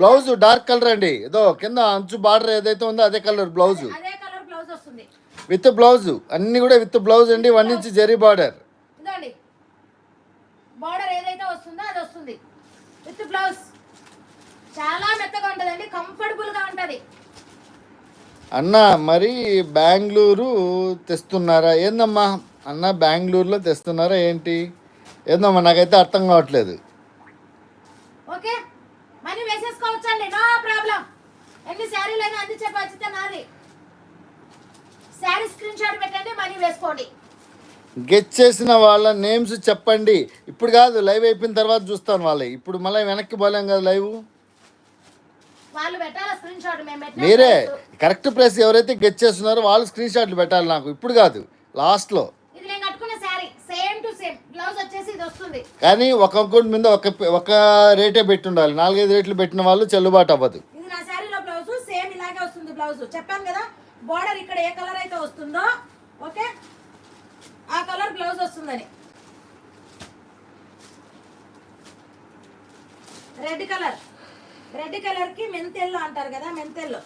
Blouse dark colour అండి. ఏదో కింద అంచు బార్డర్ ఏదైతే ఉందో అదే కలర్ బ్లౌజ్. With blouse. అన్ని కూడా విత్ బ్లౌజ్ అండి. One inch zari border. ఇదండి. బార్డర్ ఏదైతే వస్తుందో అది వస్తుంది. With blouse. చాలా మెత్తగా ఉంటుందండి. కంఫర్టబుల్గా ఉంటది. అన్న మరి బెంగళూరు తెస్తున్నారా? ఏందమ్మా? అన్న బెంగళూరులో తెస్తున్నారా ఏంటి? ఏందమ్మా? నాకైతే అర్థం కావట్లేదు. ఓకే. మనీ వేసేసుకోవచ్చండి. No problem. ఎన్ని శారీలు అయినా అందించే బాధ్యత నాది. శారీ స్క్రీన్ షాట్ పెట్టండి మనీ వేసుకోండి. గెచ్ చేసిన వాళ్ళ నేమ్స్ చెప్పండి. ఇప్పుడు కాదు లైవ్ అయిపోయిన తర్వాత చూస్తాను వాళ్ళవి ఇప్పుడు మళ్ళీ వెనక్కి పోలేం కదా లైవ్? వాళ్ళు మీరే. కరెక్ట్ ప్రైస్ ఎవరైతే గెచ్ చేస్తున్నారో వాళ్ళు స్క్రీన్ షాట్లు పెట్టాలి నాకు. ఇప్పుడు కాదు లాస్ట్లో ఇది నేను కట్టుకున్న sari same to same blouse వచ్చేసి ఇది వస్తుంది కానీ ఒక అకౌంట్ మీద ఒక ఒక రేటే పెట్టి ఉండాలి నాలుగైదు రేట్లు పెట్టిన వాళ్ళు చెల్లుబాటు అవ్వదు. ఇది నా శారీలో బ్లౌజ్ సేమ్ ఇలాగే వస్తుంది బ్లౌజ్. చెప్పాను కదా బార్డర్ ఇక్కడ ఏ కలర్ అయితే వస్తుందో ఓకే? ఆ కలర్ బ్లౌజ్ వస్తుందని. Red colour. రెడ్ కలర్కి మెంతెల్లో అంటారు కదా మెంతెల్లో.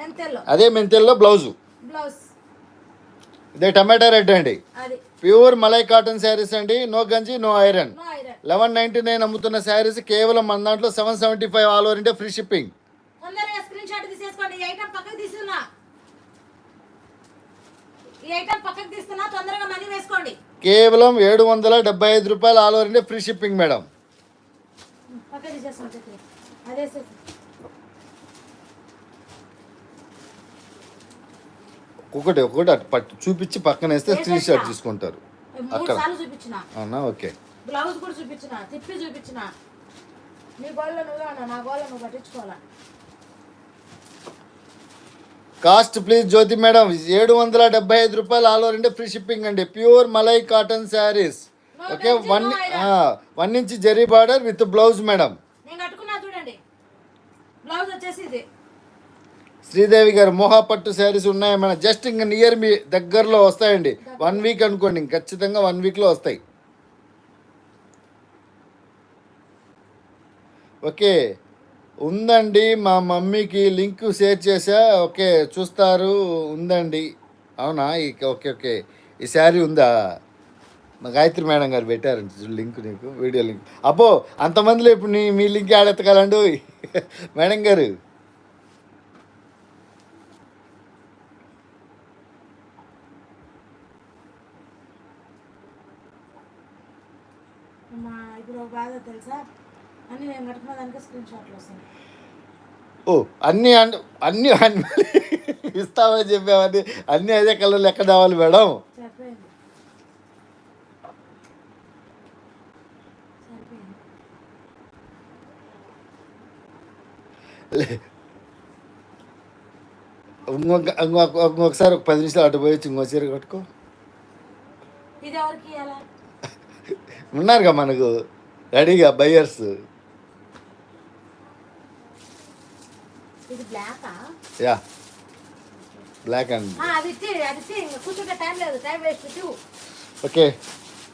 మెంతెల్లో. అదే మెంతెల్లో బ్లౌజు. బ్లౌజ్. ఇదే టమాటా రెడ్ అండి. అది. ప్యూర్ మలై కాటన్ శారీస్ అండి. నో గంజి no iron. Eleven ninety nine అమ్ముతున్న శారీస్ కేవలం మన దాంట్లో seven seventy five all over India free shipping. కేవలం ఏడు వందల డెబ్బై ఐదు రూపాయలు all over India free shipping madam పక్క తీసేస్తున్నా చక్రి అదే సార్ ఒకటి ఒకటి అటు పట్టు చూపించి పక్కన వేస్తే స్క్రీన్ షాట్ తీసుకుంటారు. అక్కడ. అవునా? ఓకే. బ్లౌజ్ కూడా చూపించిన తిప్పి చూపించిన. నీ గోళ్ళ నువ్వే నా గోళ్ళ నువ్వు పట్టించుకోవాలా? Cost please Jyothi madam. ఏడు వందల డెబ్బై ఐదు రూపాయలు all over India free shipping అండి. Pure malai cotton saris okay one. One inch zari border with blouse madam నేను కట్టుకున్నా చూడండి. బ్లౌజ్ వచ్చేసి ఇది. శ్రీదేవి గారు మోహా పట్టు శారీస్ ఉన్నాయి మన జస్ట్ ఇంకా నియర్ మీ దగ్గరలో వస్తాయండి. వన్ వీక్ అనుకోండి ఇంక ఖచ్చితంగా వన్ వీక్లో వస్తాయి. ఓకే ఉందండి మా మమ్మీకి లింక్ షేర్ చేసా ఓకే చూస్తారు ఉందండి. అవునా? ఈ ఓకే ఓకే. ఈ శారీ ఉందా? మా గాయత్రి మేడం గారు పెట్టారండి లింక్ నీకు వీడియో లింక్. అబ్బో అంతమందిలో ఇప్పుడు నీ మీ లింక్ ఆడెత్తకాలండు మేడం గారు. మా ఇప్పుడు బాధ తెలుసా? అన్ని నేను కట్టుకున్న దానికి స్క్రీన్ షాట్లు వస్తాయి ఓ అన్నీ అన్ అన్నీ అన్ని ఇస్తామని చెప్పామని అన్నీ అదే కలర్లు ఎక్కడ రావాలి మేడం? ఇంకొక ఇంకొక ఇంకొకసారి ఒక పది నిమిషాలు అటు పోయి ఇంకో చీర కట్టుకో. ఇది ఎవరికి ఇవ్వాలా ఉన్నారుగా మనకు రెడీగా బయ్యర్స్? బ్లాకా? యా. Black and okay.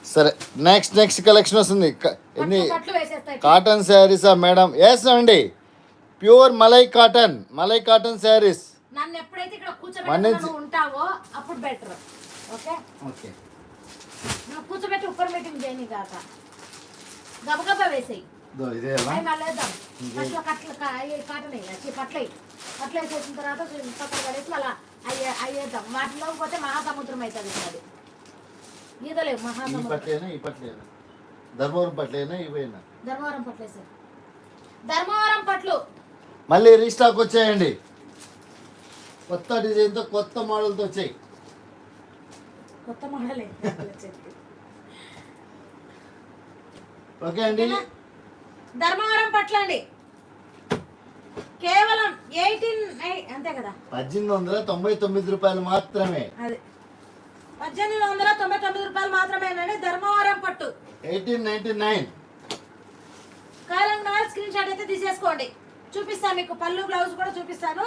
సరే. నెక్స్ట్ నెక్స్ట్ కలెక్షన్ వస్తుంది. ఎన్ని? కాటన్ శారీసా మేడం వేస్తామండి pure malai cotton malai cotton saris నన్ను ఎప్పుడైతే ఇక్కడ కూర్చోబెట్టి ఉంటావో అప్పుడు బెటర్ ఓకే? ఓకే. కూర్చోబెట్టి చేయని కాక గబగబా వేసేయి. ఇదే అవి మళ్ళీ వేద్దాం ఫస్ట్ కట్లు కాటన్ వేయాలి పట్ల పట్ల వేసేసిన తర్వాత పక్కన పడేసి మళ్ళీ అయ్యే అయ్యేద్దాం. వాటిలో పోతే మహాసముద్రం అవుతుంది అది ఈదలేవు మహాసముద్రం. పట్లేనా ఈ పట్లేనా. ధర్మవరం పట్లేనా ఇవేనా ధర్మవరం పట్లు వేసారు ధర్మవరం పట్లు. మళ్ళీ రీస్టాక్ వచ్చాయండి. కొత్త డిజైన్తో కొత్త మోడల్తో వచ్చాయి. కొత్త మోడలే. ఓకే అండి. ధర్మవరం పట్ల అండి కేవలం ఎయిటీన్ అంతే కదా? పద్దెనిమిది వందల తొంభై తొమ్మిది రూపాయలు మాత్రమే. అది. పద్దెనిమిది వందల తొంభై తొమ్మిది రూపాయలు మాత్రమేనండి ధర్మవరం పట్టు. Eighteen ninety nine. కాలం స్క్రీన్ షాట్ అయితే తీసేసుకోండి. చూపిస్తాను మీకు. పళ్ళు బ్లౌజ్ కూడా చూపిస్తాను.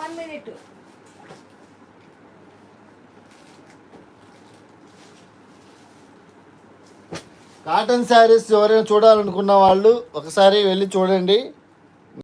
One minute. కాటన్ శారీస్ ఎవరైనా చూడాలనుకున్న వాళ్ళు ఒకసారి వెళ్ళి చూడండి.